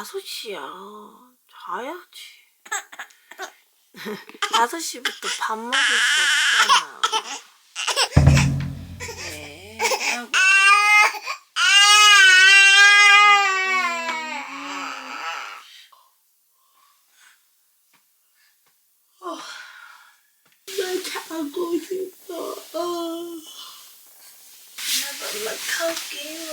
5시야. 자야지. 5시부터 밥 먹을 수 없잖아. 자고 싶어. 어. 나 연락할게요.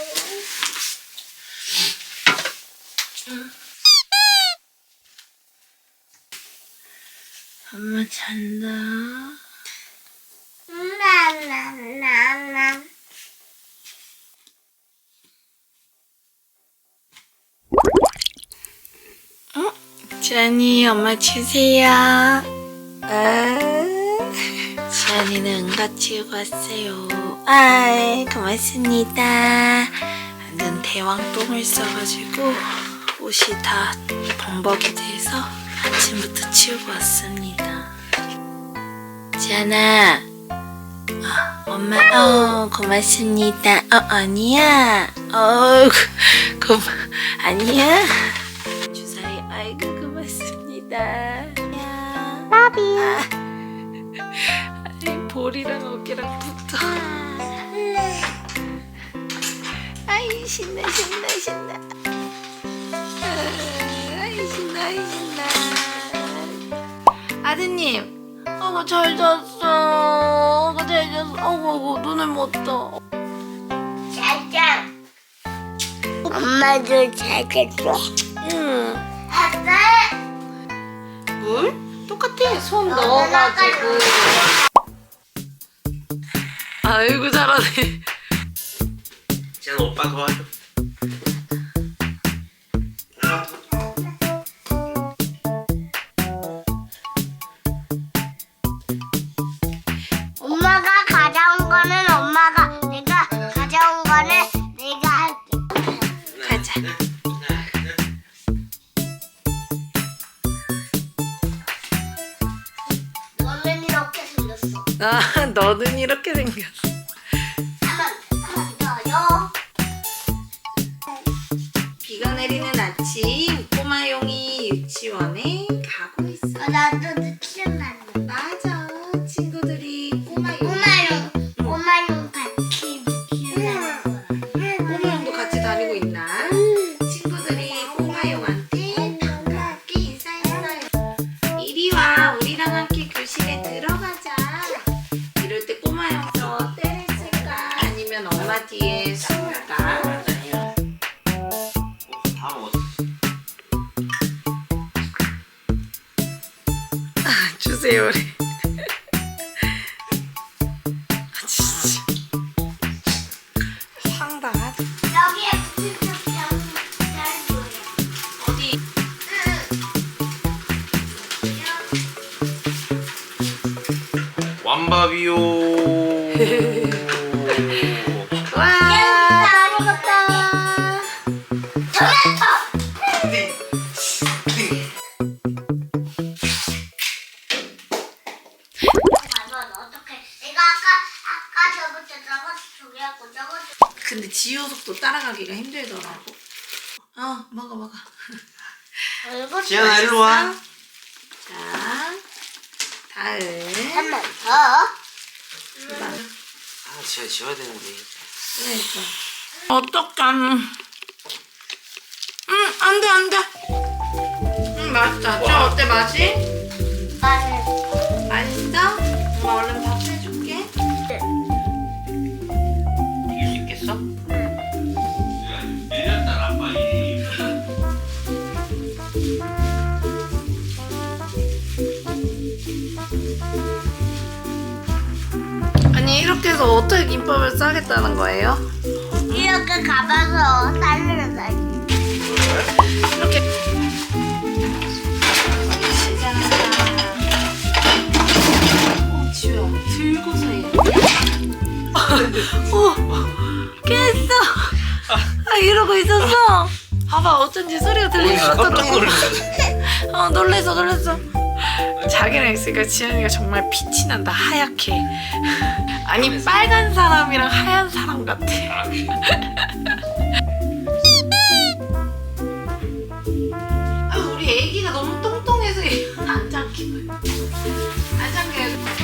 엄마 잔다. 나나나나 지안이 엄마 주세요. 아, 지안이는 응가 치우고 왔어요. 아, 고맙습니다. 완전 대왕 똥을 싸가지고 옷이 다 범벅이 돼서 아침부터 치우고 왔습니다. 지안아, 아, 엄마, 어, 고맙습니다. 어, 아니야. 어, 고, 아니야. 주사위 아이고 고맙습니다. 안녕. 나비 아이, 볼이랑 어깨랑 붙어. 아이 신나 신나 신나. 아, 아이 신나 아이 신나. 아드님, 어머 잘 잤어. 어머 잘 잤어. 어머 어머 눈을 못 떠. 짜장 엄마도 잘 잤어 응. 아빠 물? 똑같아. 손 넣어가지고. 아이고 잘하네. 지안 오빠 도와줘. 가자. 너는 이렇게 생겼어 아, 너는 이렇게 생겼어. 비가 내리는 아침, 꼬마용이 유치원에 가고 있어. 어, 나도 느끼는 난다 맞아. 친구 세요, 우리. 아, 진짜. 황당하다. 여기에 붙은 점잘 보여 어디? 완밥이요. 먹어. 얼굴 지안아 일로 와. 자, 다음. 한번 더아 지아 지워야 되는데. 그러니까. 어떡함. 음, 안 돼, 안 돼. 음, 맛있다. 저 어때, 맛이? 김밥을 싸겠다는 거예요? 이렇게 가봐서 살려면 살기 이렇게. 시작. 어, 지우야, 들고서 해. 어, 깼어. 아, 이러고 있었어. 봐봐, 어쩐지 소리가 깜짝 시작하더라고. 놀랐어. 어, 놀랬어, 놀랬어. 자기랑 있으니까 지현이가 정말 빛이 난다. 하얗게. 아니 빨간 사람이랑 하얀 사람 같아. 아, 아 우리 애기가 너무 똥똥해서 안 잠기고 안 잠겨요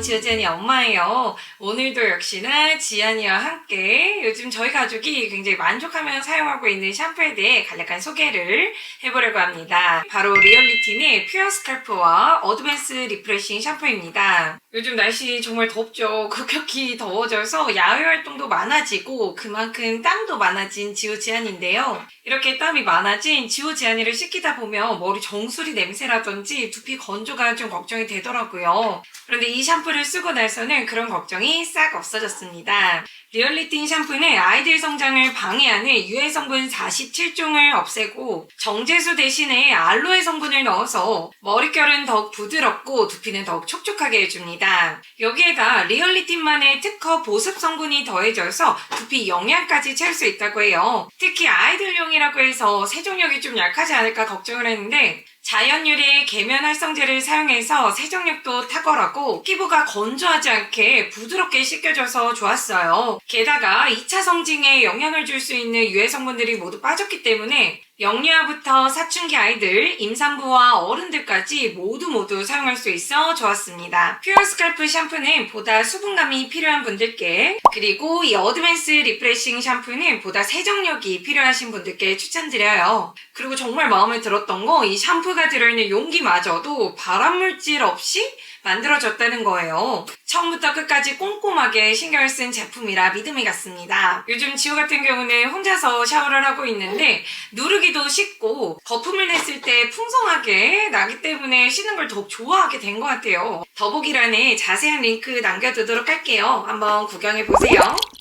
지어지안이 엄마예요. 오늘도 역시나 지안이와 함께 요즘 저희 가족이 굉장히 만족하며 사용하고 있는 샴푸에 대해 간략한 소개를 해보려고 합니다. 바로 리얼리틴의 퓨어 스칼프와 어드밴스 리프레싱 샴푸입니다. 요즘 날씨 정말 덥죠. 급격히 더워져서 야외 활동도 많아지고 그만큼 땀도 많아진 지오지안인데요. 이렇게 땀이 많아진 지오지안이를 씻기다 보면 머리 정수리 냄새라든지 두피 건조가 좀 걱정이 되더라고요. 그런데 이 샴푸를 쓰고 나서는 그런 걱정이 싹 없어졌습니다. 리얼리틴 샴푸는 아이들 성장을 방해하는 유해 성분 47종을 없애고 정제수 대신에 알로에 성분을 넣어서 머릿결은 더욱 부드럽고 두피는 더욱 촉촉하게 해줍니다. 여기에다 리얼리틴만의 특허 보습 성분이 더해져서 두피 영양까지 채울 수 있다고 해요. 특히 아이들용이라고 해서 세정력이 좀 약하지 않을까 걱정을 했는데 자연 유래의 계면 활성제를 사용해서 세정력도 탁월하고 피부가 건조하지 않게 부드럽게 씻겨져서 좋았어요. 게다가 2차 성징에 영향을 줄 수 있는 유해 성분들이 모두 빠졌기 때문에 영유아부터 사춘기 아이들, 임산부와 어른들까지 모두 모두 사용할 수 있어 좋았습니다. 퓨어 스칼프 샴푸는 보다 수분감이 필요한 분들께 그리고 이 어드밴스 리프레싱 샴푸는 보다 세정력이 필요하신 분들께 추천드려요. 그리고 정말 마음에 들었던 거 이 샴푸가 들어있는 용기마저도 발암물질 없이 만들어졌다는 거예요. 처음부터 끝까지 꼼꼼하게 신경을 쓴 제품이라 믿음이 갔습니다. 요즘 지호 같은 경우는 혼자서 샤워를 하고 있는데 누르기도 쉽고 거품을 냈을 때 풍성하게 나기 때문에 씻는 걸 더욱 좋아하게 된 것 같아요. 더보기란에 자세한 링크 남겨두도록 할게요. 한번 구경해보세요.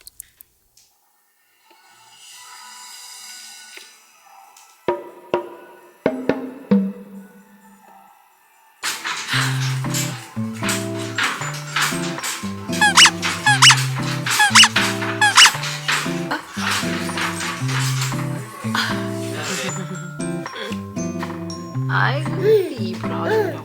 아이고 입을 아주 그냥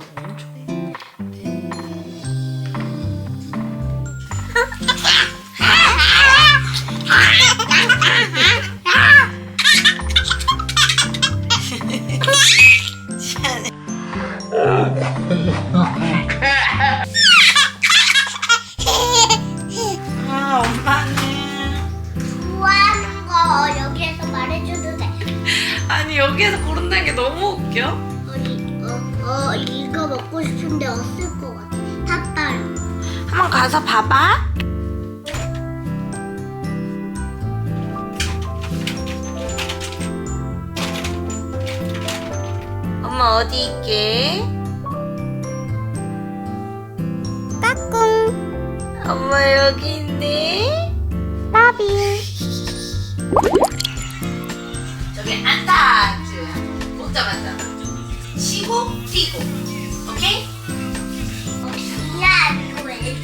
아니 여기에서 고른다는 게 너무 웃겨 어, 이, 어, 어, 이거 먹고 싶은데 없을 것 같아. 핫바라. 한번 가서 봐봐 엄마 어디 있게? 까꿍. 엄마 여기 있네 나비. 저기 앉아 못 잡았다 치고 뛰고 오케이? 야, 이거 왜?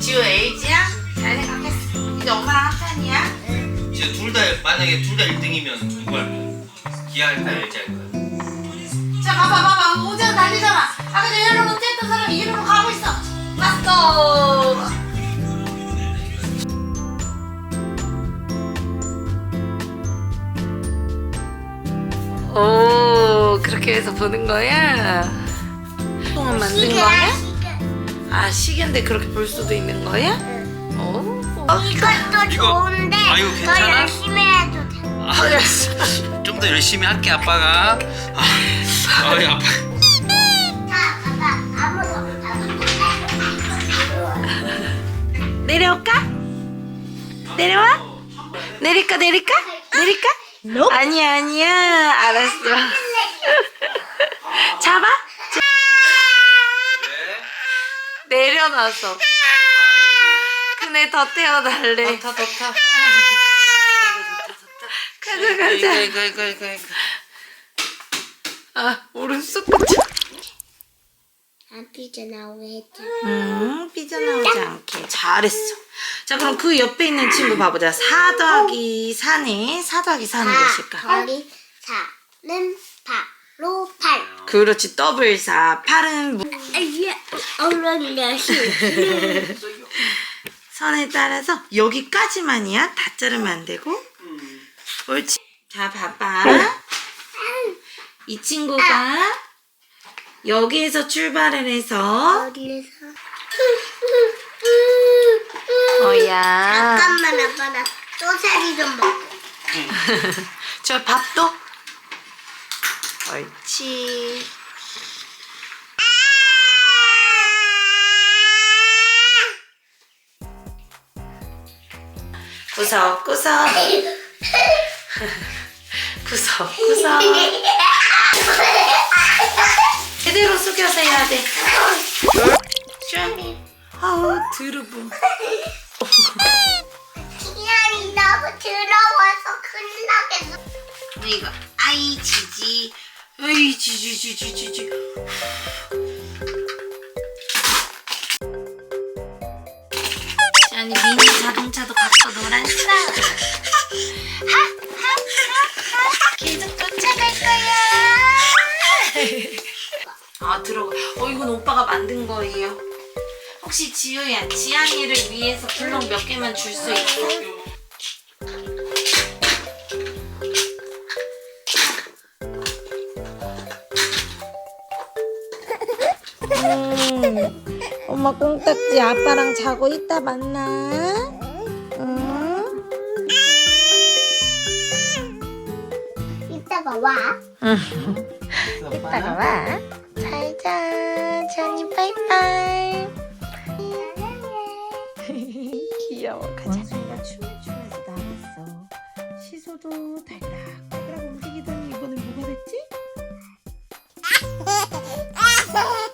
지우 LG야? 잘 생각했어 이제 엄마랑 한판이야 지금 둘다 만약에 둘 다 1등이면 누구 할 거야? 기아 할까 LG 할 거야? 자 봐봐 봐봐 오장 난리잖아 아까 전에 일로 못했던 사람이 이리로 가고 있어 맞어 오 그렇게 해서 보는 거야? 동안 만든 거야? 아 시계인데 그렇게 볼 수도 있는 거야? 오 이것도 이거- 좋은데 아, 이거 더 괜찮아? 열심히 해도 돼. 좀 더 열심히 할게 아빠가 아, 아 아빠 자, 봐봐. 아무도 내려올까? 내려와? 내릴까 내릴까? 내릴까? 아니야 아니야 알았어 잡아? 내려놔서 그네 더 태워달래 더 좋다 가자 가자 이거 이거 이거 이거 아 오른쪽 끝안 삐져나오게 했잖아. 음, 삐져나오지 않게 잘했어. 자, 그럼 그 옆에 있는 친구 봐보자. 4 더하기 4네. 4 더하기 4는 몇일까? 거리 4는 바 로 8. 그렇지, 더블 4. 8은 뭐? 아예 내시. 선에 따라서 여기까지만이야. 다 자르면 안 되고. 옳지. 자, 봐봐. 이 친구가 여기에서 출발을 해서 어디에서? 어야. 잠깐만 아빠 나 소세지 좀 먹고. 저 밥도. 옳지. 구석구석. 구석구석. 제대로 숙여서 해야 돼. 옳지. 아우 드르브. 기한이 너무 더러워서 큰일 나겠어. 이거 아이 지지 으이 지지지지지지 아니 미니 자동차도 갖고 놀았어 계속 쫓아갈 거야. 아 들어가 어 이건 오빠가 만든 거예요 혹시 지효야 지안이를 위해서 블럭 몇 개만 줄 수 있어? 지 아빠랑 자고 있다 만나. 응? 이따가 와. 이따가 와. 잘 자. 자니 빠이빠이. 귀여워. 그 가자. 원숭이가 춤을 추면서 나갔어. 시소도 달락달락 움직이더니 이거는 뭐가 됐지?